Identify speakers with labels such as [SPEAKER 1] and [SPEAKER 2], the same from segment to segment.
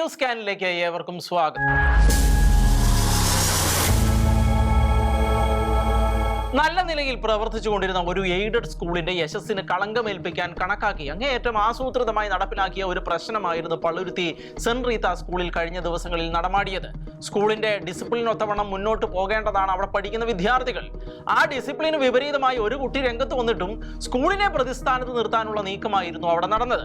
[SPEAKER 1] News സ്കാനിലേക്ക് ഏവർക്കും സ്വാഗതം. നല്ല നിലയിൽ പ്രവർത്തിച്ചുകൊണ്ടിരുന്ന ഒരു എയ്ഡഡ് സ്കൂളിന്റെ യശസ്സിന് കളങ്കമേൽപ്പിക്കാൻ കണക്കാക്കി. അങ്ങേയറ്റം ആസൂത്രിതമായി നടപ്പിലാക്കിയ ഒരു പ്രശ്നമായിരുന്നു പള്ളുരുത്തി സെന്റ് റീത്ത സ്കൂളിൽ കഴിഞ്ഞ ദിവസങ്ങളിൽ നടമാടിയത്. സ്കൂളിന്റെ ഡിസിപ്ലിനൊത്തവണ്ണം മുന്നോട്ട് പോകേണ്ടതാണ് അവിടെ പഠിക്കുന്ന വിദ്യാർത്ഥികൾ. ആ ഡിസിപ്ലിന് വിപരീതമായി ഒരു കുട്ടി രംഗത്ത് വന്നിട്ടും സ്കൂളിനെ പ്രതിസ്ഥാനത്ത് നിർത്താനുള്ള നീക്കമായിരുന്നു അവിടെ നടന്നത്.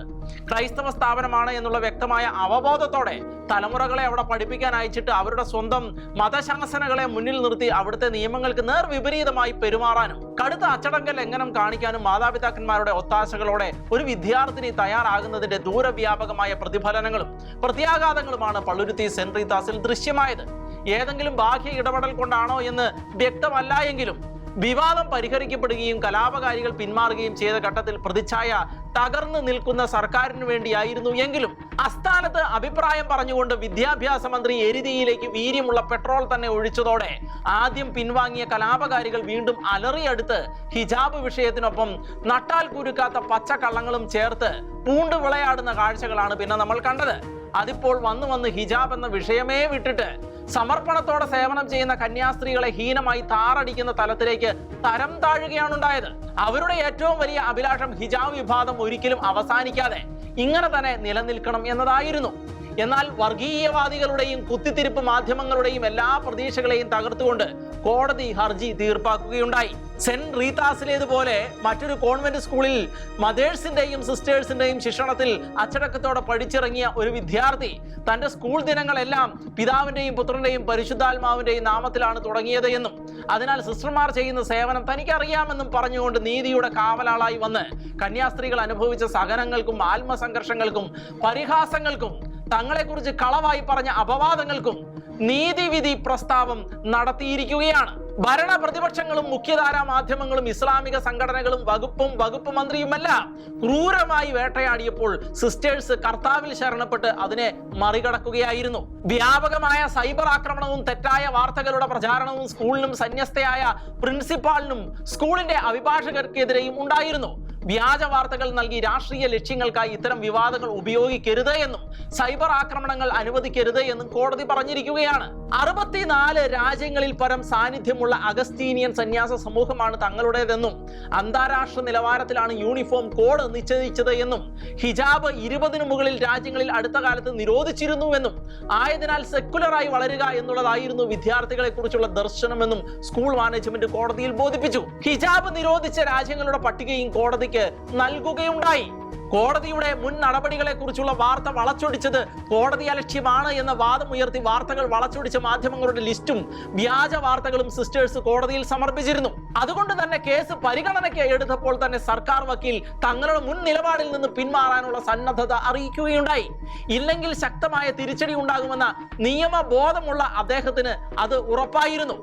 [SPEAKER 1] ക്രൈസ്തവ സ്ഥാപനമാണ് എന്നുള്ള വ്യക്തമായ അവബോധത്തോടെ തലമുറകളെ അവിടെ പഠിപ്പിക്കാൻ അയച്ചിട്ട് അവരുടെ സ്വന്തം മതശാസനകളെ മുന്നിൽ നിർത്തി അവിടുത്തെ നിയമങ്ങൾക്ക് നേർ വിപരീതമായി പെരുമാറാനും കടുത്ത അച്ചടങ്ക ലംഘനം കാണിക്കാനും മാതാപിതാക്കന്മാരുടെ ഒത്താശകളോടെ ഒരു വിദ്യാർത്ഥിനി തയ്യാറാകുന്നതിന്റെ ദൂരവ്യാപകമായ പ്രതിഫലനങ്ങളും പ്രത്യാഘാതങ്ങളുമാണ് പള്ളുരുത്തി സെന്റ് റീതാസിൽ ദൃശ്യമായത്. ഏതെങ്കിലും ബാഹ്യ ഇടപെടൽ കൊണ്ടാണോ എന്ന് വ്യക്തമല്ല എങ്കിലും വിവാദം പരിഹരിക്കപ്പെടുകയും കലാപകാരികൾ പിന്മാറുകയും ചെയ്ത ഘട്ടത്തിൽ പ്രതിച്ഛായ തകർന്നു നിൽക്കുന്ന സർക്കാരിന് വേണ്ടിയായിരുന്നു എങ്കിലും അസ്ഥാനത്ത് അഭിപ്രായം പറഞ്ഞുകൊണ്ട് വിദ്യാഭ്യാസ മന്ത്രി എരുതിയിലേക്ക് വീര്യമുള്ള പെട്രോൾ തന്നെ ഒഴിച്ചതോടെ ആദ്യം പിൻവാങ്ങിയ കലാപകാരികൾ വീണ്ടും അലറിയെടുത്ത് ഹിജാബ് വിഷയത്തിനൊപ്പം നട്ടാൽ കുരുക്കാത്ത പച്ചക്കള്ളങ്ങളും ചേർത്ത് പൂണ്ട് വിളയാടുന്ന കാഴ്ചകളാണ് പിന്നെ നമ്മൾ കണ്ടത്. അതിപ്പോൾ വന്നു വന്ന് ഹിജാബ് എന്ന വിഷയമേ വിട്ടിട്ട് സമർപ്പണത്തോടെ സേവനം ചെയ്യുന്ന കന്യാസ്ത്രീകളെ ഹീനമായി താറടിക്കുന്ന തലത്തിലേക്ക് തരം താഴുകയാണ് ഉണ്ടായത് അവരുടെ ഏറ്റവും വലിയ അഭിലാഷം ഹിജാബ് വിഭാഗം ഒരിക്കലും അവസാനിക്കാതെ ഇങ്ങനെ തന്നെ നിലനിൽക്കണം എന്നതായിരുന്നു. എന്നാൽ വർഗീയവാദികളുടെയും കുത്തിത്തിരിപ്പ് മാധ്യമങ്ങളുടെയും എല്ലാ പ്രതീക്ഷകളെയും തകർത്തുകൊണ്ട് കോടതി ഹർജി തീർപ്പാക്കുകയുണ്ടായി. സെന്റ് റീതാസിലേതുപോലെ മറ്റൊരു കോൺവെന്റ് സ്കൂളിൽ മദേഴ്സിന്റെയും സിസ്റ്റേഴ്സിന്റെയും ശിക്ഷണത്തിൽ അച്ചടക്കത്തോടെ പഠിച്ചിറങ്ങിയ ഒരു വിദ്യാർത്ഥി തന്റെ സ്കൂൾ ദിനങ്ങളെല്ലാം പിതാവിന്റെയും പുത്രന്റെയും പരിശുദ്ധാത്മാവിന്റെയും നാമത്തിലാണ് തുടങ്ങിയത് എന്നും അതിനാൽ സിസ്റ്റർമാർ ചെയ്യുന്ന സേവനം തനിക്കറിയാമെന്നും പറഞ്ഞുകൊണ്ട് നീതിയുടെ കാവലാളായി വന്ന് കന്യാസ്ത്രീകൾ അനുഭവിച്ച സഹനങ്ങൾക്കും ആത്മസംഘർഷങ്ങൾക്കും പരിഹാസങ്ങൾക്കും തങ്ങളെക്കുറിച്ച് കളവായി പറഞ്ഞ അപവാദങ്ങൾക്കും നീതിവിധി പ്രസ്താവം നടത്തിയിരിക്കുകയാണ്. ഭരണ പ്രതിപക്ഷങ്ങളും മുഖ്യധാരാ മാധ്യമങ്ങളും ഇസ്ലാമിക സംഘടനകളും വകുപ്പും വകുപ്പ് മന്ത്രിയുമല്ല ക്രൂരമായി വേട്ടയാടിയപ്പോൾ സിസ്റ്റേഴ്സ് കർത്താവിൽ ശരണപ്പെട്ട് അതിനെ മറികടക്കുകയായിരുന്നു. വ്യാപകമായ സൈബർ ആക്രമണവും തെറ്റായ വാർത്തകളുടെ പ്രചാരണവും സ്കൂളിനും സന്യസ്തയായ പ്രിൻസിപ്പാളിനും സ്കൂളിന്റെ അഭിഭാഷകർക്കെതിരെയും ഉണ്ടായിരുന്നു. വ്യാജ വാർത്തകൾ നൽകി രാഷ്ട്രീയ ലക്ഷ്യങ്ങൾക്കായി ഇത്തരം വിവാദങ്ങൾ ഉപയോഗിക്കരുത് എന്നും സൈബർ ആക്രമണങ്ങൾ അനുവദിക്കരുത് എന്നും കോടതി പറഞ്ഞിരിക്കുകയാണ്. അറുപത്തിനാല് രാജ്യങ്ങളിൽ പരം സാന്നിധ്യമുള്ള അഗസ്തീനിയൻ സന്യാസ സമൂഹമാണ് തങ്ങളുടേതെന്നും അന്താരാഷ്ട്ര നിലവാരത്തിലാണ് യൂണിഫോം കോഡ് നിശ്ചയിച്ചത് എന്നും ഹിജാബ് ഇരുപതിനു മുകളിൽ രാജ്യങ്ങളിൽ അടുത്ത കാലത്ത് നിരോധിച്ചിരുന്നുവെന്നും ആയതിനാൽ സെക്കുലറായി വളരുക എന്നുള്ളതായിരുന്നു വിദ്യാർത്ഥികളെ കുറിച്ചുള്ള ദർശനമെന്നും സ്കൂൾ മാനേജ്മെന്റ് കോടതിയിൽ ബോധിപ്പിച്ചു. ഹിജാബ് നിരോധിച്ച രാജ്യങ്ങളുടെ പട്ടികയും കോടതിക്ക് നൽകുകയുണ്ടായി. കോടതിയുടെ മുൻ നടപടികളെ കുറിച്ചുള്ള വാർത്ത വളച്ചൊടിച്ചത് കോടതി അലക്ഷ്യമാണ് എന്ന വാദം ഉയർത്തി വാർത്തകൾ വളച്ചൊടിച്ച മാധ്യമങ്ങളുടെ ലിസ്റ്റും വ്യാജ വാർത്തകളും സിസ്റ്റേഴ്സ് കോടതിയിൽ സമർപ്പിച്ചിരുന്നു. അതുകൊണ്ട് തന്നെ കേസ് പരിഗണനയ്ക്ക് എടുത്തപ്പോൾ തന്നെ സർക്കാർ വക്കീൽ തങ്ങളുടെ മുൻ നിലപാടിൽ നിന്ന് പിന്മാറാനുള്ള സന്നദ്ധത അറിയിക്കുകയുണ്ടായി. ഇല്ലെങ്കിൽ ശക്തമായ തിരിച്ചടി ഉണ്ടാകുമെന്ന നിയമബോധമുള്ള അദ്ദേഹത്തിന് അത് ഉറപ്പായിരുന്നു.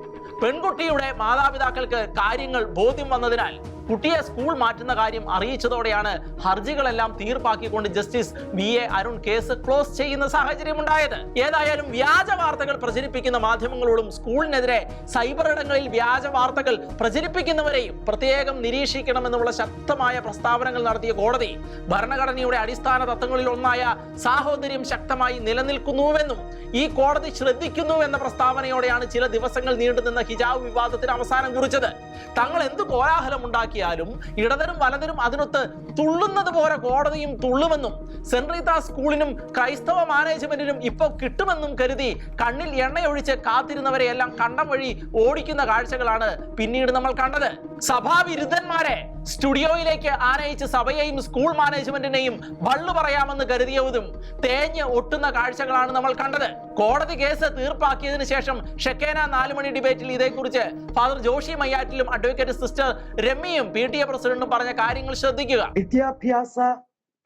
[SPEAKER 1] പെൺകുട്ടിയുടെ മാതാപിതാക്കൾക്ക് കാര്യങ്ങൾ ബോധ്യം വന്നതിനാൽ കുട്ടിയെ സ്കൂൾ മാറ്റുന്ന കാര്യം അറിയിച്ചതോടെയാണ് ഹർജികളെല്ലാം തീർപ്പാക്കിക്കൊണ്ട് justice V. A. Arun case close ചെയ്യുന്ന സാഹചര്യം ഉണ്ടായത്. ഏതായാലും വ്യാജ വാർത്തകൾ പ്രചരിപ്പിക്കുന്ന മാധ്യമങ്ങളോടും സ്കൂളിനെതിരെ സൈബർ ഇടങ്ങളിൽ വ്യാജ വാർത്തകൾ പ്രചരിപ്പിക്കുന്നവരെയും പ്രത്യേകം നിരീക്ഷിക്കണമെന്നുള്ള ശക്തമായ പ്രസ്താവനകൾ നടത്തിയ കോടതി ഭരണഘടനയുടെ അടിസ്ഥാന തത്വങ്ങളിൽ ഒന്നായ സാഹോദര്യം ശക്തമായി നിലനിൽക്കുന്നുവെന്നും ഈ കോടതി ശ്രദ്ധിക്കുന്നു എന്ന പ്രസ്താവനയോടെയാണ് ചില ദിവസങ്ങൾ നീണ്ടുനിന്ന ഹിജാബ് വിവാദത്തിന് അവസാനം കുറിച്ചത്. തങ്ങൾ എന്ത് കോലാഹലം ഉണ്ടാക്കിയാലും ഇടതരും വലതരും അതിനൊത്ത് തുള്ളുന്നത് പോലെ കോടതിയും തുള്ളുമെന്നും സെന്റ് റീത്ത സ്കൂളിനും ക്രൈസ്തവ മാനേജ്മെന്റിനും ഇപ്പോൾ കിട്ടുമെന്നും കരുതി കണ്ണിൽ എണ്ണയൊഴിച്ച് കാത്തിരുന്നവരെയെല്ലാം കണ്ടം വഴി ഓടിക്കുന്ന കാഴ്ചകളാണ് പിന്നീട് നമ്മൾ കണ്ടത്. സഭാവിരുദ്ധന്മാരെ സ്റ്റുഡിയോയിലേക്ക് ആനയിച്ച് സഭയെയും സ്കൂൾ മാനേജ്മെന്റിനെയും വള്ളു പറയാമെന്ന് കരുതിയതും തേഞ്ഞ് ഒട്ടുന്ന കാഴ്ചകളാണ് നമ്മൾ കണ്ടത്. കോടതി കേസ് തീർപ്പാക്കിയതിനു ശേഷം ഷെക്കേന നാലുമണി ഡിബേറ്റിൽ ഇതേക്കുറിച്ച് ഫാദർ ജോഷി മയ്യാറ്റിലും അഡ്വക്കേറ്റ് സിസ്റ്റർ രമ്യയും പി ടി എ പ്രസിഡന്റും പറഞ്ഞ കാര്യങ്ങൾ ശ്രദ്ധിക്കുക.
[SPEAKER 2] വിദ്യാഭ്യാസ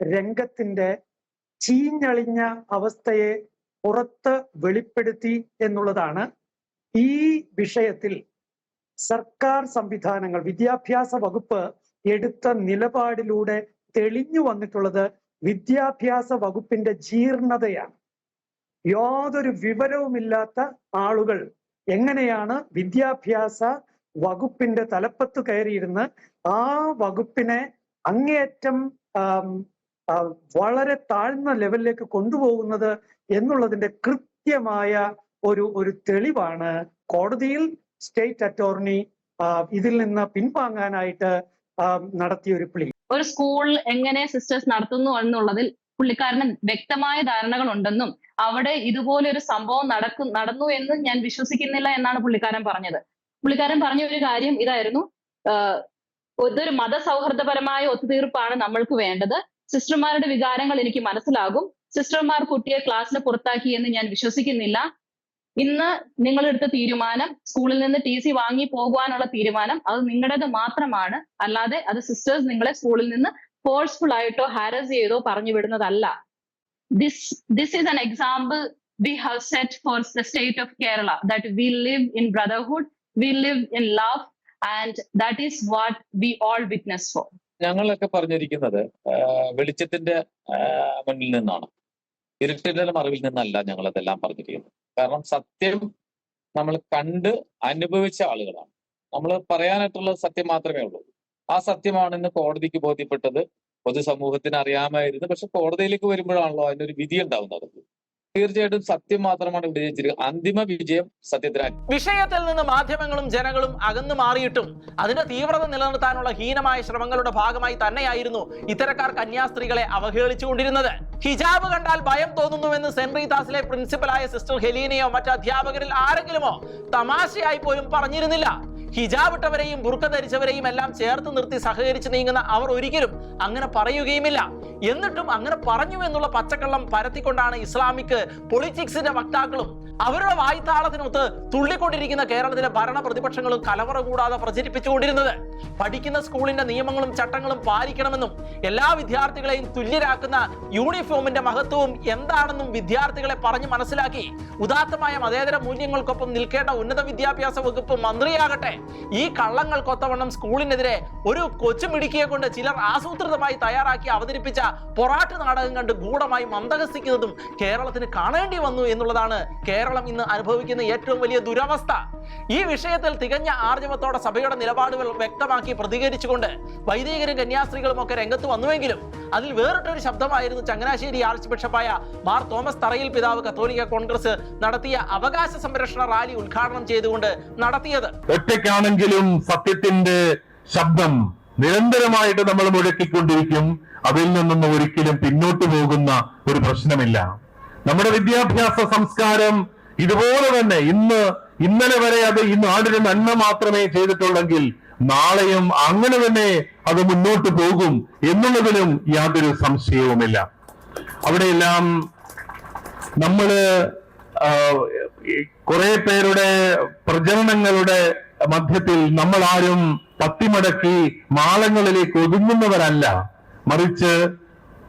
[SPEAKER 2] രംഗത്തിന്റെ ചീഞ്ഞളിഞ്ഞ അവസ്ഥയെ പുറത്ത് വെളിപ്പെടുത്തി എന്നുള്ളതാണ് ഈ വിഷയത്തിൽ സർക്കാർ സംവിധാനങ്ങൾ വിദ്യാഭ്യാസ വകുപ്പ് എടുത്ത നിലപാടിലൂടെ തെളിഞ്ഞു വന്നിട്ടുള്ളത് വിദ്യാഭ്യാസ വകുപ്പിന്റെ ജീർണതയാണ്. യാതൊരു വിവരവുമില്ലാത്ത ആളുകൾ എങ്ങനെയാണ് വിദ്യാഭ്യാസ വകുപ്പിന്റെ തലപ്പത്ത് കയറിയിരുന്ന് ആ വകുപ്പിനെ അങ്ങേയറ്റം വളരെ താഴ്ന്ന ലെവലിലേക്ക് കൊണ്ടുപോകുന്നത് എന്നുള്ളതിന്റെ കൃത്യമായ ഒരു ഒരു തെളിവാണ് കോടതിയിൽ സ്റ്റേറ്റ് അറ്റോർണി ഇതിൽ നിന്ന് പിൻവാങ്ങാനായിട്ട് നടത്തിയ ഒരു പ്ലീ.
[SPEAKER 3] ഒരു സ്കൂൾ എങ്ങനെ സിസ്റ്റേഴ്സ് നടത്തുന്നു എന്നുള്ളതിൽ പുള്ളിക്കാരന് വ്യക്തമായ ധാരണകൾ ഉണ്ടെന്നും അവിടെ ഇതുപോലെ ഒരു സംഭവം നടക്കും നടന്നു എന്ന് ഞാൻ വിശ്വസിക്കുന്നില്ല എന്നാണ് പുള്ളിക്കാരൻ പറഞ്ഞത്. പുള്ളിക്കാരൻ പറഞ്ഞ ഒരു കാര്യം ഇതായിരുന്നു. ഇതൊരു മതസൗഹൃദപരമായ ഒത്തുതീർപ്പാണ് നമ്മൾക്ക് വേണ്ടത്. സിസ്റ്റർമാരുടെ വികാരങ്ങൾ എനിക്ക് മനസ്സിലാകും. സിസ്റ്റർമാർ കുട്ടിയെ ക്ലാസ്സിന് പുറത്താക്കി എന്ന് ഞാൻ വിശ്വസിക്കുന്നില്ല. ഇന്ന് നിങ്ങൾ എടുത്ത തീരുമാനം സ്കൂളിൽ നിന്ന് ടി സി വാങ്ങി പോകുവാനുള്ള തീരുമാനം അത് നിങ്ങളുടേത് മാത്രമാണ്. അല്ലാതെ അത് സിസ്റ്റേഴ്സ് നിങ്ങളെ സ്കൂളിൽ നിന്ന് ഫോഴ്സ്ഫുൾ ആയിട്ടോ ഹാരസ് ചെയ്തോ പറഞ്ഞു വിടുന്നതല്ല. This this is an example we have set for the state of Kerala that we live in brotherhood we live in love and that is what we all witness for
[SPEAKER 4] ഞങ്ങളൊക്കെ പറഞ്ഞിരിക്കുന്നത് വെളിച്ചത്തിന്റെ മുന്നിൽ നിന്നാണ്. ഇരുട്ടിന്റെ മറവിൽ നിന്നല്ല ഞങ്ങൾ അതെല്ലാം പറഞ്ഞിരിക്കുന്നത്. കാരണം സത്യം നമ്മൾ കണ്ട് അനുഭവിച്ച ആളുകളാണ്. നമ്മൾ പറയാനായിട്ടുള്ള സത്യം മാത്രമേ ഉള്ളൂ. ആ സത്യമാണ് ഇന്ന് കോടതിക്ക് ബോധ്യപ്പെട്ടത്. പൊതുസമൂഹത്തിന് അറിയാമായിരുന്നു. പക്ഷെ കോടതിയിലേക്ക് വരുമ്പോഴാണല്ലോ അതിനൊരു വിധി ഉണ്ടാവുന്നത്. തീർച്ചയായിട്ടും സത്യം മാത്രമാണ് വിജയിച്ചിരിക്കുന്നത് അന്തിമ വിജയം സത്യത്തിന്
[SPEAKER 1] വിഷയത്തിൽ നിന്ന് മാധ്യമങ്ങളും ജനങ്ങളും അകന്നു മാറിയിട്ടും അതിന്റെ തീവ്രത നിലനിർത്താനുള്ള ഹീനമായ ശ്രമങ്ങളുടെ ഭാഗമായി തന്നെയായിരുന്നു ഇത്തരക്കാർ കന്യാസ്ത്രീകളെ അവഹേളിച്ചുകൊണ്ടിരുന്നത്. ഹിജാബ് കണ്ടാൽ ഭയം തോന്നുന്നുവെന്ന് സെന്റ് റീതാസിലെ പ്രിൻസിപ്പലായ സിസ്റ്റർ ഹെലീനയോ മറ്റ് അധ്യാപകരിൽ ആരെങ്കിലുമോ തമാശയായി പോലും പറഞ്ഞിരുന്നില്ല. ഹിജാബ് ഇട്ടവരെയും ബുർക്ക ധരിച്ചവരെയും എല്ലാം ചേർത്ത് നിർത്തി സഹകരിച്ച് നീങ്ങുന്ന അവർ ഒരിക്കലും അങ്ങനെ പറയുകയുമില്ല. എന്നിട്ടും അങ്ങനെ പറഞ്ഞു എന്നുള്ള പച്ചക്കള്ളം പരത്തിക്കൊണ്ടാണ് ഇസ്ലാമിക് പൊളിറ്റിക്സിന്റെ വക്താക്കളും അവരുടെ വായ്ത്താളത്തിനൊത്ത് തുള്ളിക്കൊണ്ടിരിക്കുന്ന കേരളത്തിലെ ഭരണ പ്രതിപക്ഷങ്ങളും കലവറ കൂടാതെ പ്രചരിപ്പിച്ചുകൊണ്ടിരുന്നത്. പഠിക്കുന്ന സ്കൂളിന്റെ നിയമങ്ങളും ചട്ടങ്ങളും പാലിക്കണമെന്നും എല്ലാ വിദ്യാർത്ഥികളെയും തുല്യരാക്കുന്ന യൂണിഫോമിന്റെ മഹത്വവും എന്താണെന്നും വിദ്യാർത്ഥികളെ പറഞ്ഞു മനസ്സിലാക്കി ഉദാത്തമായ മതേതര മൂല്യങ്ങൾക്കൊപ്പം നിൽക്കേണ്ട ഉന്നത വിദ്യാഭ്യാസ വകുപ്പ് മന്ത്രിയാകട്ടെ. ഈ കള്ളങ്ങൾ കൊത്തവണ്ണം സ്കൂളിനെതിരെ ഒരു കൊച്ചുമിടുക്കിയെ കൊണ്ട് ചിലർ ആസൂത്രിതമായി തയ്യാറാക്കി അവതരിപ്പിച്ച പൊറാട്ട് നാടകം കണ്ട് ഗൂഢമായി മന്ദഹസിക്കുന്നതും കേരളത്തിന് കാണേണ്ടി വന്നു എന്നുള്ളതാണ് കേരളം ഇന്ന് അനുഭവിക്കുന്ന ഏറ്റവും വലിയ ദുരവസ്ഥ. ഈ വിഷയത്തിൽ തികഞ്ഞ ആർജവത്തോടെ സഭയുടെ നിലപാടുകൾ വ്യക്തമാക്കി പ്രതികരിച്ചുകൊണ്ട് വൈദികരും കന്യാസ്ത്രീകളും ഒക്കെ രംഗത്ത് വന്നുവെങ്കിലും അതിൽ വേറിട്ടൊരു ശബ്ദമായിരുന്നു ചങ്ങനാശ്ശേരി ആർച്ച് ബിഷപ്പായ മാർ തോമസ് തറയിൽ പിതാവ് കത്തോലിക്ക കോൺഗ്രസ് നടത്തിയ അവകാശ സംരക്ഷണ റാലി ഉദ്ഘാടനം ചെയ്തുകൊണ്ട് നടത്തിയത്.
[SPEAKER 5] ഒറ്റയ്ക്കാണെങ്കിലും സത്യത്തിന്റെ ശബ്ദം നിരന്തരമായിട്ട് നമ്മൾ മുഴക്കിക്കൊണ്ടിരിക്കും. അതിൽ നിന്നൊന്നും ഒരിക്കലും പിന്നോട്ട് പോകുന്ന ഒരു പ്രശ്നമില്ല. നമ്മുടെ വിദ്യാഭ്യാസ സംസ്കാരം ഇതുപോലെ തന്നെ ഇന്ന് ഇന്നലെ വരെ അത് ഈ നാടിന് നന്മ മാത്രമേ ചെയ്തിട്ടുള്ളെങ്കിൽ നാളെയും അങ്ങനെ തന്നെ അത് മുന്നോട്ട് പോകും എന്നുള്ളതിലും യാതൊരു സംശയവുമില്ല. അവിടെയെല്ലാം നമ്മൾ കുറെ പേരുടെ പ്രചരണങ്ങളുടെ മധ്യത്തിൽ നമ്മൾ ആരും പത്തിമടക്കി മാളങ്ങളിലേക്ക് ഒതുങ്ങുന്നവരല്ല. മറിച്ച്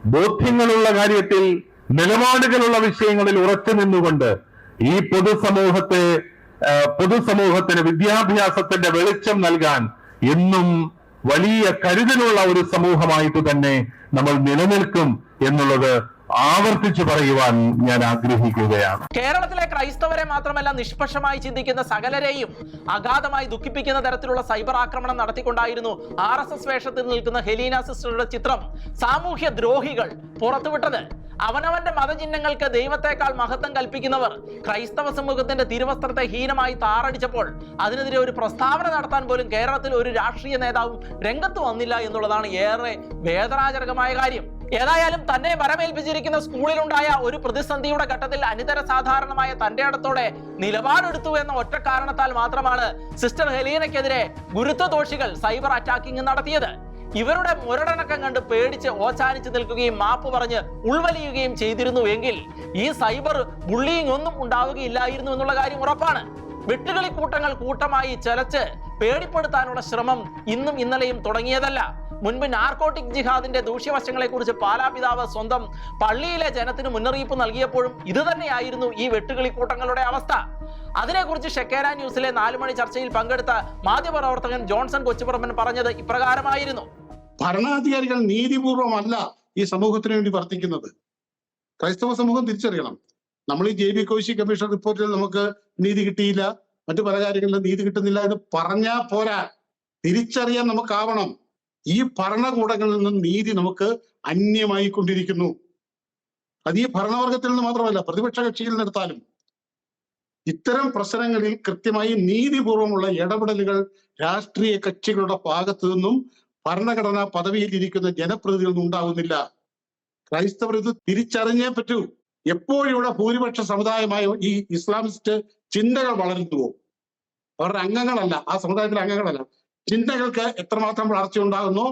[SPEAKER 5] ബോധ്യങ്ങളുള്ള കാര്യത്തിൽ നിലപാടുകളുള്ള വിഷയങ്ങളിൽ ഉറച്ചു നിന്നുകൊണ്ട് ഈ പൊതുസമൂഹത്തെ പൊതുസമൂഹത്തിന് വിദ്യാഭ്യാസത്തിന്റെ വെളിച്ചം നൽകാൻ എന്നും വലിയ കരുതലുള്ള ഒരു സമൂഹമായിട്ട് തന്നെ നമ്മൾ നിലനിൽക്കും എന്നുള്ളത് ആവർത്തിച്ചു പറയുവാൻ ഞാൻ ആഗ്രഹിക്കുകയാണ്.
[SPEAKER 1] കേരളത്തിലെ ക്രൈസ്തവരെ മാത്രമല്ല നിഷ്പക്ഷമായി ചിന്തിക്കുന്ന സകലരെയും അഗാധമായി ദുഃഖിപ്പിക്കുന്ന തരത്തിലുള്ള സൈബർ ആക്രമണം നടത്തിക്കൊണ്ടായിരുന്നു ആർ എസ് എസ് വേഷത്തിൽ നിൽക്കുന്ന ഹെലീന സിസ്റ്ററുടെ ചിത്രം സാമൂഹ്യ ദ്രോഹികൾ പുറത്തുവിട്ടത്. അവനവന്റെ മതചിഹ്നങ്ങൾക്ക് ദൈവത്തെക്കാൾ മഹത്വം കൽപ്പിക്കുന്നവർ ക്രൈസ്തവ സമൂഹത്തിന്റെ തിരുവസ്ത്രത്തെ ഹീനമായി താറടിച്ചപ്പോൾ അതിനെതിരെ ഒരു പ്രസ്താവന നടത്താൻ പോലും കേരളത്തിൽ ഒരു രാഷ്ട്രീയ നേതാവും രംഗത്ത് വന്നില്ല എന്നുള്ളതാണ് ഏറെ വേദനാജനകമായ കാര്യം. ഏതായാലും തന്നെ വരമേൽപ്പിച്ചിരിക്കുന്ന സ്കൂളിലുണ്ടായ ഒരു പ്രതിസന്ധിയുടെ ഘട്ടത്തിൽ അനിതര സാധാരണമായ തന്റെ അടുത്തോടെ നിലപാടെടുത്തു എന്ന ഒറ്റ കാരണത്താൽ മാത്രമാണ് സിസ്റ്റർ ഹെലീനയ്ക്കെതിരെ ഗുരുത്വദോഷികൾ സൈബർ അറ്റാക്കിംഗ് നടത്തിയത്. ഇവരുടെ മുരടനക്കം കണ്ട് പേടിച്ച് ഓച്ചാനിച്ച് നിൽക്കുകയും മാപ്പ് പറഞ്ഞ് ഉൾവലിയുകയും ചെയ്തിരുന്നു എങ്കിൽ ഈ സൈബർ ബുള്ളിയിങ് ഒന്നും ഉണ്ടാവുകയില്ലായിരുന്നു എന്നുള്ള കാര്യം ഉറപ്പാണ്. വെട്ടുകളി കൂട്ടങ്ങൾ കൂട്ടമായി ചലച്ച് പേടിപ്പെടുത്താനുള്ള ശ്രമം ഇന്നും ഇന്നലെയും തുടങ്ങിയതല്ല. മുൻപ് നാർക്കോട്ടിക് ജിഹാദിന്റെ ദൂഷ്യവശങ്ങളെക്കുറിച്ച് പാലാപിതാവ് സ്വന്തം പള്ളിയിലെ ജനത്തിന് മുന്നറിയിപ്പ് നൽകിയപ്പോഴും ഇതുതന്നെയായിരുന്നു ഈ വെട്ടുകളി കൂട്ടങ്ങളുടെ അവസ്ഥ. അതിനെക്കുറിച്ച് ഷെക്കേര ന്യൂസിലെ നാലുമണി ചർച്ചയിൽ പങ്കെടുത്ത മാധ്യമപ്രവർത്തകൻ ജോൺസൺ കൊച്ചുപുറമ്പൻ പറഞ്ഞത് ഇപ്രകാരമായിരുന്നു.
[SPEAKER 6] ഭരണാധികാരികൾ നീതിപൂർവമല്ല ഈ സമൂഹത്തിന് വേണ്ടി വർത്തിക്കുന്നത്. ക്രൈസ്തവ സമൂഹം തിരിച്ചറിയണം. നമ്മൾ ഈ ജെ ബി കോശി കമ്മീഷൻ റിപ്പോർട്ടിൽ നമുക്ക് നീതി കിട്ടിയില്ല. മറ്റു പല കാര്യങ്ങളിലും നീതി കിട്ടുന്നില്ല എന്ന് പറഞ്ഞാൽ പോരാ. തിരിച്ചറിയാൻ നമുക്കാവണം. ഈ ഭരണകൂടങ്ങളിൽ നിന്നും നീതി നമുക്ക് അന്യമായി കൊണ്ടിരിക്കുന്നു അത് ഈ ഭരണവർഗത്തിൽ നിന്ന് മാത്രമല്ല പ്രതിപക്ഷ കക്ഷിയിൽ നിന്നെടുത്താലും. ഇത്തരം പ്രശ്നങ്ങളിൽ കൃത്യമായി നീതിപൂർവമുള്ള ഇടപെടലുകൾ രാഷ്ട്രീയ കക്ഷികളുടെ ഭാഗത്തു നിന്നും ഭരണഘടനാ പദവിയിൽ ഇരിക്കുന്ന ജനപ്രതിനിധികളിൽ നിന്നും ഉണ്ടാകുന്നില്ല ക്രൈസ്തവർ ഇത് തിരിച്ചറിഞ്ഞേ പറ്റൂ. എപ്പോഴും ഇവിടെ ഭൂരിപക്ഷ സമുദായമായ ഈ ഇസ്ലാമിസ്റ്റ് ചിന്തകൾ വളരുന്നുവോ അവരുടെ അംഗങ്ങളല്ല ആ സമുദായത്തിലെ അംഗങ്ങളല്ല. ചിന്തകൾക്ക് എത്രമാത്രം വളർച്ച ഉണ്ടാകുന്നു?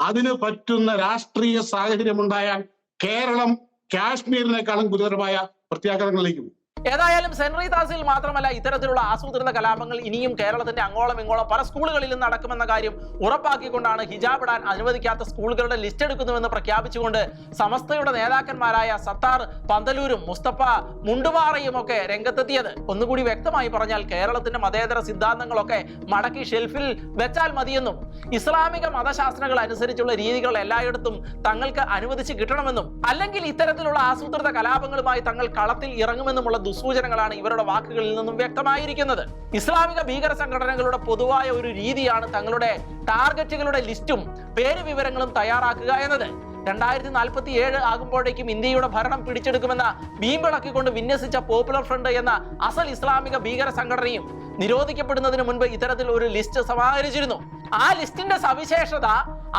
[SPEAKER 6] അതിന് പറ്റുന്ന രാഷ്ട്രീയ സാഹചര്യം ഉണ്ടായാൽ കേരളം കാശ്മീരിനേക്കാളും ഗുരുതരമായ പ്രത്യാഘാതങ്ങളിലേക്ക് പോകും.
[SPEAKER 1] ഏതായാലും സെൻട്രി താസിൽ മാത്രമല്ല ഇത്തരത്തിലുള്ള ആസൂത്രിത കലാപങ്ങൾ ഇനിയും കേരളത്തിന്റെ അങ്ങോളം ഇങ്ങോളം പല സ്കൂളുകളിലും നടക്കുമെന്ന കാര്യം ഉറപ്പാക്കിക്കൊണ്ടാണ് ഹിജാബ് ഇടാൻ അനുവദിക്കാത്ത സ്കൂളുകളുടെ ലിസ്റ്റ് എടുക്കുന്നുവെന്ന് പ്രഖ്യാപിച്ചുകൊണ്ട് സമസ്തയുടെ നേതാക്കന്മാരായ സത്താർ പന്തലൂരും മുസ്തഫ മുണ്ടുപാറയും ഒക്കെ രംഗത്തെത്തിയത്. ഒന്നുകൂടി വ്യക്തമായി പറഞ്ഞാൽ കേരളത്തിന്റെ മതേതര സിദ്ധാന്തങ്ങളൊക്കെ മടക്കി ഷെൽഫിൽ വെച്ചാൽ മതിയെന്നും ഇസ്ലാമിക മതശാസ്ത്രങ്ങൾ അനുസരിച്ചുള്ള രീതികൾ എല്ലായിടത്തും തങ്ങൾക്ക് അനുവദിച്ച് കിട്ടണമെന്നും അല്ലെങ്കിൽ ഇത്തരത്തിലുള്ള ആസൂത്രിത കലാപങ്ങളുമായി തങ്ങൾ കളത്തിൽ ഇറങ്ങുമെന്നുമുള്ള ദുസൂചനകളാണ് ഇവരുടെ വാക്കുകളിൽ നിന്നും വ്യക്തമായിരിക്കുന്നത്. ഇസ്ലാമിക ഭീകര സംഘടനകളുടെ പൊതുവായ ഒരു രീതിയാണ് തങ്ങളുടെ ടാർഗറ്റുകളുടെ ലിസ്റ്റും പേര് വിവരങ്ങളും തയ്യാറാക്കുക എന്നത്. രണ്ടായിരത്തി നാൽപ്പത്തി ഏഴ് ആകുമ്പോഴേക്കും ഇന്ത്യയുടെ ഭരണം പിടിച്ചെടുക്കുമെന്ന വീമ്പിളക്കിക്കൊണ്ട് വിന്യസിച്ച പോപ്പുലർ ഫ്രണ്ട് എന്ന അസൽ ഇസ്ലാമിക ഭീകര സംഘടനയും നിരോധിക്കപ്പെടുന്നതിന് മുൻപ് ഇത്തരത്തിൽ ഒരു ലിസ്റ്റ് സമാഹരിച്ചിരുന്നു. ആ ലിസ്റ്റിന്റെ സവിശേഷത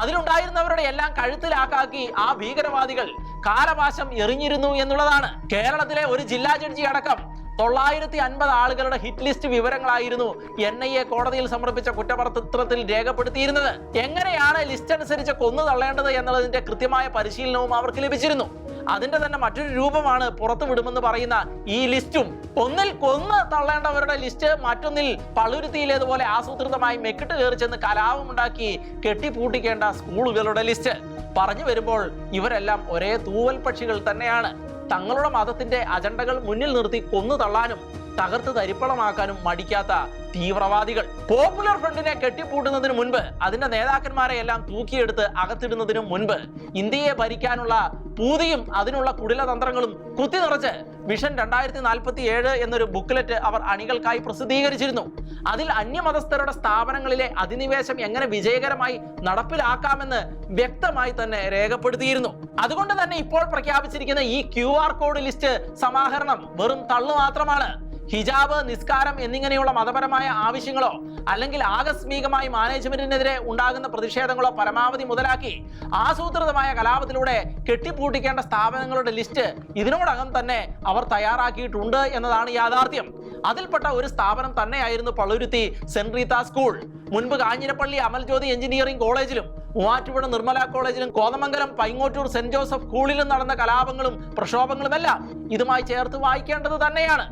[SPEAKER 1] അതിലുണ്ടായിരുന്നവരുടെ എല്ലാം കഴുത്തിലാക്കാക്കി ആ ഭീകരവാദികൾ കാലവാശം എറിഞ്ഞിരുന്നു എന്നുള്ളതാണ്. കേരളത്തിലെ ഒരു ജില്ലാ ജഡ്ജി അടക്കം തൊള്ളായിരത്തി അൻപത് ആളുകളുടെ ഹിറ്റ് ലിസ്റ്റ് വിവരങ്ങളായിരുന്നു എൻ ഐ എ കോടതിയിൽ സമർപ്പിച്ച കുറ്റപത്രത്തിൽ രേഖപ്പെടുത്തിയിരുന്നത്. എങ്ങനെയാണ് ലിസ്റ്റ് അനുസരിച്ച് കൊന്നു തള്ളേണ്ടത് എന്നുള്ളതിന്റെ കൃത്യമായ പരിശീലനവും അവർക്ക് ലഭിച്ചിരുന്നു. അതിന്റെ തന്നെ മറ്റൊരു രൂപമാണ് പുറത്തു വിടുമെന്ന് പറയുന്ന ഈ ലിസ്റ്റും ഒന്നിൽ കൊന്ന് തള്ളേണ്ടവരുടെ ലിസ്റ്റ് മറ്റൊന്നിൽ പളുരുത്തിയിലേതുപോലെ ആസൂത്രിതമായി മെക്കിട്ട് കയറി ചെന്ന് കലാപമുണ്ടാക്കി കെട്ടിപ്പൂട്ടിക്കേണ്ട സ്കൂളുകളുടെ ലിസ്റ്റ് പറഞ്ഞു വരുമ്പോൾ ഇവരെല്ലാം ഒരേ തൂവൽ പക്ഷികൾ തന്നെയാണ്. തങ്ങളുടെ മതത്തിന്റെ അജണ്ടകൾ മുന്നിൽ നിർത്തി കൊന്നു തള്ളാനും തകർത്ത് തരിപ്പണമാക്കാനും മടിക്കാത്ത തീവ്രവാദികൾ. പോപ്പുലർ ഫ്രണ്ടിനെ കെട്ടിപ്പൂട്ടുന്നതിന് മുൻപ് അതിന്റെ നേതാക്കന്മാരെ എല്ലാം തൂക്കിയെടുത്ത് അകത്തിടുന്നതിന് മുൻപ് ഇന്ത്യയെ ഭരിക്കാനുള്ള പൂതിയും അതിനുള്ള കുടിലതന്ത്രങ്ങളും കുത്തി നിറച്ച് വിഷൻ രണ്ടായിരത്തി നാൽപ്പത്തി ഏഴ് എന്നൊരു ബുക്ക്ലെറ്റ് അവർ അണികൾക്കായി പ്രസിദ്ധീകരിച്ചിരുന്നു. അതിൽ അന്യമതസ്ഥരുടെ സ്ഥാപനങ്ങളിലെ അധിനിവേശം എങ്ങനെ വിജയകരമായി നടപ്പിലാക്കാമെന്ന് വ്യക്തമായി തന്നെ രേഖപ്പെടുത്തിയിരുന്നു. അതുകൊണ്ട് തന്നെ ഇപ്പോൾ പ്രഖ്യാപിച്ചിരിക്കുന്ന ഈ ക്യു കോഡ് ലിസ്റ്റ് സമാഹരണം വെറും തള്ളു മാത്രമാണ്. ഹിജാബ് നിസ്കാരം എന്നിങ്ങനെയുള്ള മതപരമായ ആവശ്യങ്ങളോ അല്ലെങ്കിൽ ആകസ്മികമായി മാനേജ്മെന്റിനെതിരെ ഉണ്ടാകുന്ന പ്രതിഷേധങ്ങളോ പരമാവധി മുതലാക്കി ആസൂത്രിതമായ കലാപത്തിലൂടെ കെട്ടിപ്പൂട്ടിക്കേണ്ട സ്ഥാപനങ്ങളുടെ ലിസ്റ്റ് ഇതിനോടകം തന്നെ അവർ തയ്യാറാക്കിയിട്ടുണ്ട് എന്നതാണ് യാഥാർത്ഥ്യം. അതിൽപ്പെട്ട ഒരു സ്ഥാപനം തന്നെയായിരുന്നു പള്ളുരുത്തി സെന്റ് റീത്ത സ്കൂൾ. മുൻപ് കാഞ്ഞിരപ്പള്ളി അമൽജ്യോതി എഞ്ചിനീയറിംഗ് കോളേജിലും മൂവാറ്റുപുഴ നിർമ്മല കോളേജിലും കോതമംഗലം പൈങ്ങോട്ടൂർ സെന്റ് ജോസഫ് സ്കൂളിലും നടന്ന കലാപങ്ങളും പ്രക്ഷോഭങ്ങളുമെല്ലാം ഇതുമായി ചേർത്ത് വായിക്കേണ്ടത് തന്നെയാണ്.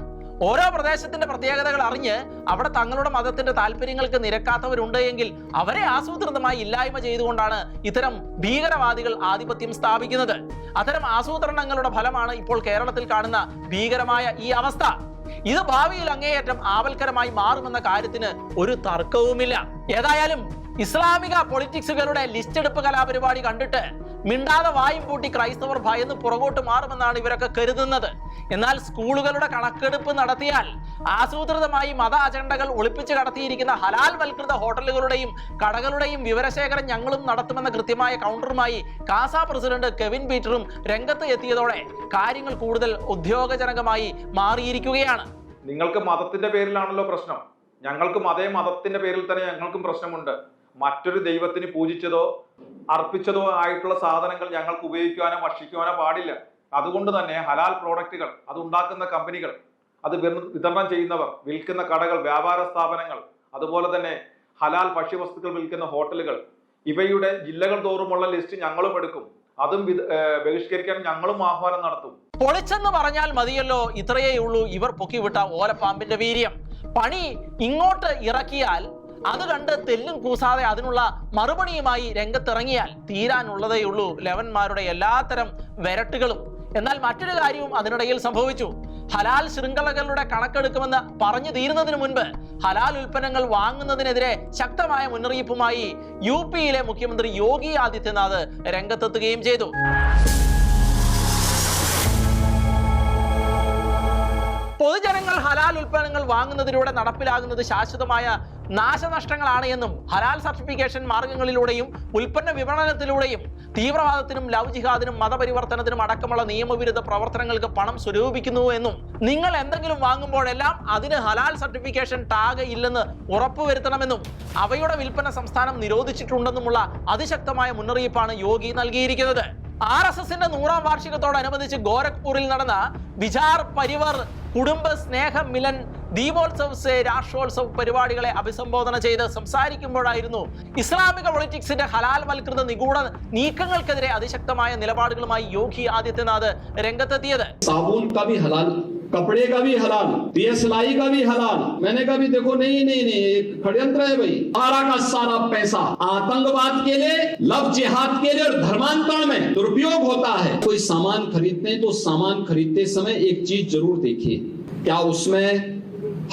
[SPEAKER 1] ഓരോ പ്രദേശത്തിന്റെ പ്രത്യേകതകൾ അറിഞ്ഞ് അവിടെ തങ്ങളുടെ മതത്തിന്റെ താല്പര്യങ്ങൾക്ക് നിരക്കാത്തവരുണ്ട് എങ്കിൽ അവരെ ആസൂത്രിതമായി ഇല്ലായ്മ ചെയ്തുകൊണ്ടാണ് ഇത്തരം ഭീകരവാദികൾ ആധിപത്യം സ്ഥാപിക്കുന്നത്. അത്തരം ആസൂത്രണങ്ങളുടെ ഫലമാണ് ഇപ്പോൾ കേരളത്തിൽ കാണുന്ന ഭീകരമായ ഈ അവസ്ഥ. ഇത് ഭാവിയിൽ അങ്ങേയറ്റം ആവൽക്കരമായി മാറുമെന്ന കാര്യത്തിന് ഒരു തർക്കവുമില്ല. ഏതായാലും ഇസ്ലാമിക പൊളിറ്റിക്സുകളുടെ ലിസ്റ്റ് എടുപ്പ് കലാപരിപാടി കണ്ടിട്ട് മിണ്ടാതെ വായും പൂട്ടി ക്രൈസ്തവർ ഭയന്ന് പുറകോട്ട് മാറുമെന്നാണ് ഇവരൊക്കെ കരുതുന്നത്. എന്നാൽ സ്കൂളുകളുടെ കണക്കെടുപ്പ് നടത്തിയാൽ ആസൂത്രിതമായി മത അജണ്ടകൾ ഒളിപ്പിച്ച് കടത്തിയിരിക്കുന്ന ഹലാൽ വൽകൃത ഹോട്ടലുകളുടെയും കടകളുടെയും വിവരശേഖരം ഞങ്ങളും നടത്തുമെന്ന കൃത്യമായ കൗണ്ടറുമായി കാസ പ്രസിഡന്റ് കെവിൻ പീറ്ററും രംഗത്ത് എത്തിയതോടെ കാര്യങ്ങൾ കൂടുതൽ ഉദ്യോഗജനകമായി മാറിയിരിക്കുകയാണ്.
[SPEAKER 7] നിങ്ങൾക്ക് മതത്തിന്റെ പേരിലാണല്ലോ പ്രശ്നം. ഞങ്ങൾക്ക് അതേ മതത്തിന്റെ പേരിൽ തന്നെ ഞങ്ങൾക്കും പ്രശ്നമുണ്ട്. മറ്റൊരു ദൈവത്തിന് പൂജിച്ചതോ അർപ്പിച്ചതോ ആയിട്ടുള്ള സാധനങ്ങൾ ഞങ്ങൾക്ക് ഉപയോഗിക്കുവാനോ ഭക്ഷിക്കുവാനോ പാടില്ല. അതുകൊണ്ട് തന്നെ ഹലാൽ പ്രോഡക്റ്റുകൾ അത് ഉണ്ടാക്കുന്ന കമ്പനികൾ അത് വിതരണം ചെയ്യുന്നവർ വിൽക്കുന്ന കടകൾ വ്യാപാര സ്ഥാപനങ്ങൾ അതുപോലെ തന്നെ ഹലാൽ ഭക്ഷ്യവസ്തുക്കൾ വിൽക്കുന്ന ഹോട്ടലുകൾ ഇവയുടെ ജില്ലകൾ തോറുമുള്ള ലിസ്റ്റ് ഞങ്ങളും എടുക്കും. അതും ബഹിഷ്കരിക്കാൻ ഞങ്ങളും ആഹ്വാനം നടത്തും.
[SPEAKER 1] പൊളിച്ചെന്ന് പറഞ്ഞാൽ മതിയല്ലോ ഇത്രയേ ഉള്ളൂ ഇവർ പൊക്കിവിട്ട ഓലപ്പാമ്പിന്റെ വീര്യം. പണി ഇങ്ങോട്ട് ഇറക്കിയാൽ അത് കണ്ട് തെല്ലും കൂസാതെ അതിനുള്ള മറുപടിയുമായി രംഗത്തിറങ്ങിയാൽ തീരാനുള്ളതേ ഉള്ളൂ. ലെവന്മാരുടെ എല്ലാത്തരം വരട്ടുകളും. എന്നാൽ മറ്റൊരു കാര്യവും അതിനിടയിൽ സംഭവിച്ചു. ഹലാൽ ശൃംഖലകളുടെ കണക്കെടുക്കുമെന്ന് പറഞ്ഞു തീരുന്നതിന് മുൻപ് ഹലാൽ ഉൽപ്പന്നങ്ങൾ വാങ്ങുന്നതിനെതിരെ ശക്തമായ മുന്നറിയിപ്പുമായി യു പിയിലെ മുഖ്യമന്ത്രി യോഗി ആദിത്യനാഥ് രംഗത്തെത്തുകയും ചെയ്തു. പൊതുജനങ്ങൾ ഹലാൽ ഉൽപ്പന്നങ്ങൾ വാങ്ങുന്നതിലൂടെ നടപ്പിലാകുന്നത് ശാശ്വതമായ നാശനഷ്ടങ്ങളാണ് എന്നും ഹലാൽ സർട്ടിഫിക്കേഷൻ മാർഗങ്ങളിലൂടെയും ഉൽപ്പന്ന വിപണനത്തിലൂടെയും തീവ്രവാദത്തിനും ലവ് ജിഹാദിനും മതപരിവർത്തനത്തിനും അടക്കമുള്ള നിയമവിരുദ്ധ പ്രവർത്തനങ്ങൾക്ക് പണം സ്വരൂപിക്കുന്നു എന്നും നിങ്ങൾ എന്തെങ്കിലും വാങ്ങുമ്പോഴെല്ലാം അതിന് ഹലാൽ സർട്ടിഫിക്കേഷൻ ടാഗ് ഇല്ലെന്ന് ഉറപ്പുവരുത്തണമെന്നും അവയുടെ വിൽപ്പന സംസ്ഥാനം നിരോധിച്ചിട്ടുണ്ടെന്നുമുള്ള അതിശക്തമായ മുന്നറിയിപ്പാണ് യോഗി നൽകിയിരിക്കുന്നത്. ആർ എസ് എസിന്റെ നൂറാം വാർഷികത്തോടനുബന്ധിച്ച് ഗോരഖ്പൂരിൽ നടന്ന വിചാർ പരിവർ കുടുംബ സ്നേഹ മിലൻ ദീപോത്സവ് സേ രാഷ്ട്രോത്സവ് പരിപാടികളെ അഭിസംബോധന ചെയ്ത് സംസാരിക്കുമ്പോഴായിരുന്നു ഇസ്ലാമിക പൊളിറ്റിക്സിന്റെ ഹലാൽവൽകൃത നിഗൂഢ നീക്കങ്ങൾക്കെതിരെ അതിശക്തമായ നിലപാടുകളുമായി യോഗി ആദിത്യനാഥ് രംഗത്തെത്തിയത്
[SPEAKER 8] साबुन का भी हलाल कपड़े का भी हलाल दिया सिलाई का भी हलाल मैंने कहा भी देखो नहीं नहीं नहीं एक षड्यंत्र है भाई सारा का सारा पैसा आतंकवाद के लिए लव जिहाद के लिए और धर्मांतरण में दुरुपयोग होता है कोई सामान खरीदते हैं तो सामान खरीदते समय एक चीज जरूर देखिए क्या उसमें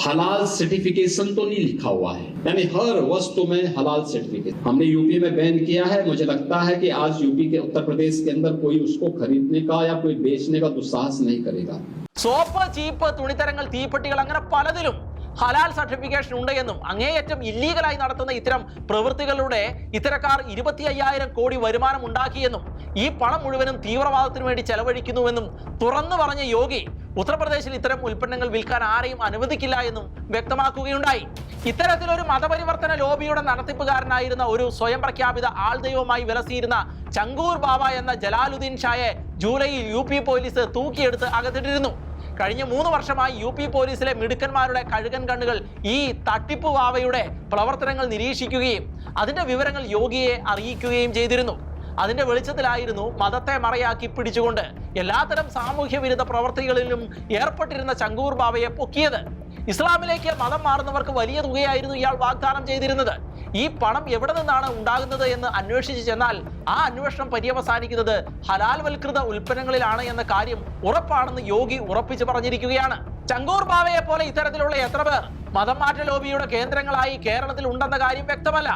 [SPEAKER 8] हलाल सर्टिफिकेशन तो नहीं लिखा हुआ है यानी हर वस्तु में हलाल सर्टिफिकेट हमने यूपी में बैन किया है मुझे लगता है कि आज यूपी के उत्तर प्रदेश के अंदर कोई उसको खरीदने का या कोई बेचने का दुस्साहस नहीं करेगा
[SPEAKER 1] സോപ്പ് ചീപ്പ് തുണിത്തരങ്ങൾ തീപ്പെട്ടികൾ അങ്ങനെ പലതിലും ഹലാൽ സർട്ടിഫിക്കേഷൻ ഉണ്ട് എന്നും അങ്ങേയറ്റം ഇല്ലീഗലായി നടത്തുന്ന ഇത്തരം പ്രവൃത്തികളുടെ ഇത്തരക്കാർ ഇരുപത്തി അയ്യായിരം കോടി വരുമാനം ഉണ്ടാക്കിയെന്നും ഈ പണം മുഴുവനും തീവ്രവാദത്തിന് വേണ്ടി ചെലവഴിക്കുന്നുവെന്നും തുറന്നു പറഞ്ഞ യോഗി ഉത്തർപ്രദേശിൽ ഇത്തരം ഉൽപ്പന്നങ്ങൾ വിൽക്കാൻ ആരെയും അനുവദിക്കില്ല എന്നും വ്യക്തമാക്കുകയുണ്ടായി. ഇത്തരത്തിലൊരു മതപരിവർത്തന ലോബിയുടെ നടത്തിപ്പുകാരനായിരുന്ന ഒരു സ്വയം പ്രഖ്യാപിത ആൾദൈവമായി വിലസിയിരുന്ന ചങ്കൂർ ബാബ എന്ന ജലാലുദ്ദീൻ ഷായെ ജൂലൈയിൽ യു പോലീസ് തൂക്കിയെടുത്ത് അകത്തിട്ടിരുന്നു. കഴിഞ്ഞ മൂന്ന് വർഷമായി യു പി പോലീസിലെ മിടുക്കന്മാരുടെ കഴുകൻ കണ്ണുകൾ ഈ തട്ടിപ്പ് വാവയുടെ പ്രവർത്തനങ്ങൾ നിരീക്ഷിക്കുകയും അതിന്റെ വിവരങ്ങൾ യോഗിയെ അറിയിക്കുകയും ചെയ്തിരുന്നു. അതിന്റെ വെളിച്ചത്തിലായിരുന്നു മതത്തെ മറയാക്കി പിടിച്ചുകൊണ്ട് എല്ലാത്തരം സാമൂഹ്യ വിരുദ്ധ പ്രവർത്തികളിലും ഏർപ്പെട്ടിരുന്ന ചങ്കൂർ ബാബയെ പൊക്കിയത്. ഇസ്ലാമിലേക്ക് മതം മാറുന്നവർക്ക് വലിയ തുകയായിരുന്നു ഇയാൾ വാഗ്ദാനം ചെയ്തിരുന്നത്. ഈ പണം എവിടെ നിന്നാണ് ഉണ്ടാകുന്നത് എന്ന് അന്വേഷിച്ച് ചെന്നാൽ ആ അന്വേഷണം പര്യവസാനിക്കുന്നത് ഹലാൽവൽകൃത ഉൽപ്പന്നങ്ങളിലാണ് എന്ന കാര്യം ഉറപ്പാണെന്ന് യോഗി ഉറപ്പിച്ചു പറഞ്ഞിരിക്കുകയാണ്. ചങ്കൂർ ബാവയെ പോലെ ഇത്തരത്തിലുള്ള എത്ര പേർ മതം മാറ്റ ലോബിയുടെ കേന്ദ്രങ്ങളായി കേരളത്തിൽ ഉണ്ടെന്ന കാര്യം വ്യക്തമല്ല.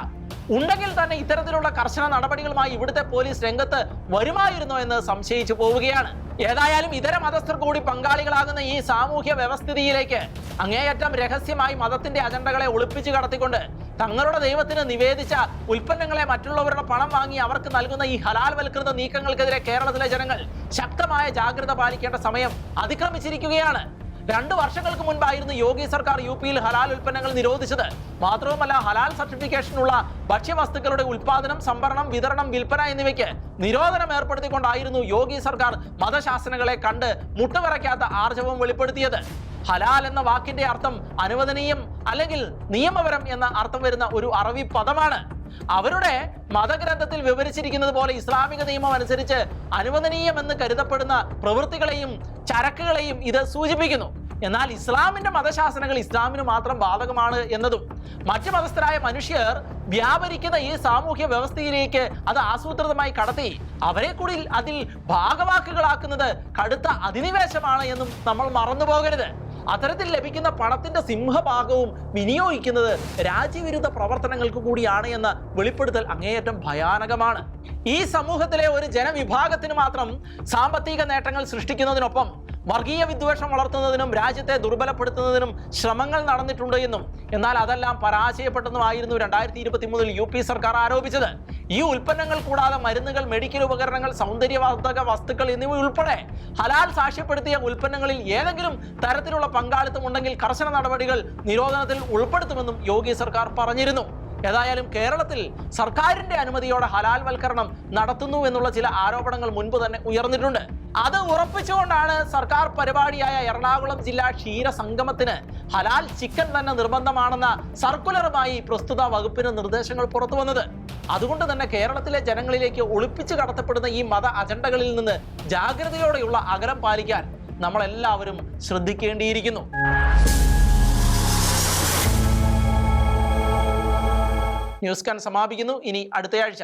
[SPEAKER 1] ഉണ്ടെങ്കിൽ തന്നെ ഇത്തരത്തിലുള്ള കർശന നടപടികളുമായി ഇവിടുത്തെ പോലീസ് രംഗത്ത് വരുമായിരുന്നോ എന്ന് സംശയിച്ചു പോവുകയാണ്. ഏതായാലും ഇതര മതസ്ഥർ കൂടി പങ്കാളികളാകുന്ന ഈ സാമൂഹ്യ വ്യവസ്ഥിതിയിലേക്ക് അങ്ങേയറ്റം രഹസ്യമായി മതത്തിന്റെ അജണ്ടകളെ ഒളിപ്പിച്ചു കടത്തിക്കൊണ്ട് തങ്ങളുടെ ദൈവത്തിന് നിവേദിച്ച ഉൽപ്പന്നങ്ങളെ മറ്റുള്ളവരുടെ പണം വാങ്ങി അവർക്ക് നൽകുന്ന ഈ ഹലാൽവൽകൃത നീക്കങ്ങൾക്കെതിരെ കേരളത്തിലെ ജനങ്ങൾ ശക്തമായ ജാഗ്രത പാലിക്കേണ്ട സമയം അതിക്രമിച്ചിരിക്കുകയാണ്. രണ്ടു വർഷങ്ങൾക്ക് മുൻപായിരുന്നു യോഗി സർക്കാർ യു പിയിൽ ഹലാൽ ഉൽപ്പന്നങ്ങൾ നിരോധിച്ചത്. മാത്രവുമല്ല ഹലാൽ സർട്ടിഫിക്കേഷനുള്ള ഭക്ഷ്യവസ്തുക്കളുടെ ഉൽപാദനം സംഭരണം വിതരണം വിൽപ്പന എന്നിവയ്ക്ക് നിരോധനം ഏർപ്പെടുത്തിക്കൊണ്ടായിരുന്നു യോഗി സർക്കാർ മതശാസനകളെ കണ്ട് മുട്ടുവിറയ്ക്കാത്ത ആർജവം വെളിപ്പെടുത്തിയത്. ഹലാൽ എന്ന വാക്കിന്റെ അർത്ഥം അനുവദനീയം അല്ലെങ്കിൽ നിയമപരം എന്ന അർത്ഥം വരുന്ന ഒരു അറബി പദമാണ്. അവരുടെ മതഗ്രന്ഥത്തിൽ വിവരിച്ചിരിക്കുന്നത് പോലെ ഇസ്ലാമിക നിയമം അനുസരിച്ച് അനുവദനീയമെന്ന് കരുതപ്പെടുന്ന പ്രവൃത്തികളെയും ചരക്കുകളെയും ഇത് സൂചിപ്പിക്കുന്നു. എന്നാൽ ഇസ്ലാമിന്റെ മതശാസനകൾ ഇസ്ലാമിന് മാത്രം ബാധകമാണ് എന്നതും മറ്റു മതസ്ഥരായ മനുഷ്യർ വ്യാപരിക്കുന്ന ഈ സാമൂഹ്യ വ്യവസ്ഥയിലേക്ക് അത് ആസൂത്രിതമായി കടത്തി അവരെ കൂടി അതിൽ ഭാഗവാക്കുകളാക്കുന്നത് കടുത്ത അധിനിവേശമാണ് എന്നും നമ്മൾ മറന്നു പോകരുത് അത്തരത്തിൽ ലഭിക്കുന്ന പണത്തിന്റെ സിംഹഭാഗവും വിനിയോഗിക്കുന്നത് രാജ്യവിരുദ്ധ പ്രവർത്തനങ്ങൾക്ക് കൂടിയാണ് എന്ന വെളിപ്പെടുത്തൽ അങ്ങേയറ്റം ഭയാനകമാണ്. ഈ സമൂഹത്തിലെ ഒരു ജനവിഭാഗത്തിന് മാത്രം സാമ്പത്തിക നേട്ടങ്ങൾ സൃഷ്ടിക്കുന്നതിനൊപ്പം വർഗീയ വിദ്വേഷം വളർത്തുന്നതിനും രാജ്യത്തെ ദുർബലപ്പെടുത്തുന്നതിനും ശ്രമങ്ങൾ നടന്നിട്ടുണ്ട് എന്നും. എന്നാൽ അതെല്ലാം പരാജയപ്പെട്ടെന്നുമായിരുന്നു രണ്ടായിരത്തി ഇരുപത്തി മൂന്നിൽ യു പി സർക്കാർ ആരോപിച്ചത്. ഈ ഉൽപ്പന്നങ്ങൾ കൂടാതെ മരുന്നുകൾ മെഡിക്കൽ ഉപകരണങ്ങൾ സൗന്ദര്യവർദ്ധക വസ്തുക്കൾ എന്നിവ ഉൾപ്പെടെ ഹലാൽ സാക്ഷ്യപ്പെടുത്തിയ ഉൽപ്പന്നങ്ങളിൽ ഏതെങ്കിലും തരത്തിലുള്ള പങ്കാളിത്തം ഉണ്ടെങ്കിൽ കർശന നടപടികൾ നിരോധനത്തിൽ ഉൾപ്പെടുത്തുമെന്നും യോഗി സർക്കാർ പറഞ്ഞിരുന്നു. ഏതായാലും കേരളത്തിൽ സർക്കാരിന്റെ അനുമതിയോടെ ഹലാൽവൽക്കരണം നടത്തുന്നു എന്നുള്ള ചില ആരോപണങ്ങൾ മുൻപ് തന്നെ ഉയർന്നിട്ടുണ്ട്. അത് ഉറപ്പിച്ചുകൊണ്ടാണ് സർക്കാർ പരിപാടിയായ എറണാകുളം ജില്ലാ ക്ഷീര സംഗമത്തിന് ഹലാൽ ചിക്കൻ തന്നെ നിർബന്ധമാണെന്ന സർക്കുലറുമായി പ്രസ്തുത വകുപ്പിന് നിർദ്ദേശങ്ങൾ പുറത്തു വന്നത്. അതുകൊണ്ട് തന്നെ കേരളത്തിലെ ജനങ്ങളിലേക്ക് ഒളിപ്പിച്ചു കടത്തപ്പെടുന്ന ഈ മത അജണ്ടകളിൽ നിന്ന് ജാഗ്രതയോടെയുള്ള അകലം പാലിക്കാൻ നമ്മളെല്ലാവരും ശ്രദ്ധിക്കേണ്ടിയിരിക്കുന്നു. ന്യൂസ് കാൻ സമാപിക്കുന്നു. ഇനി അടുത്തയാഴ്ച.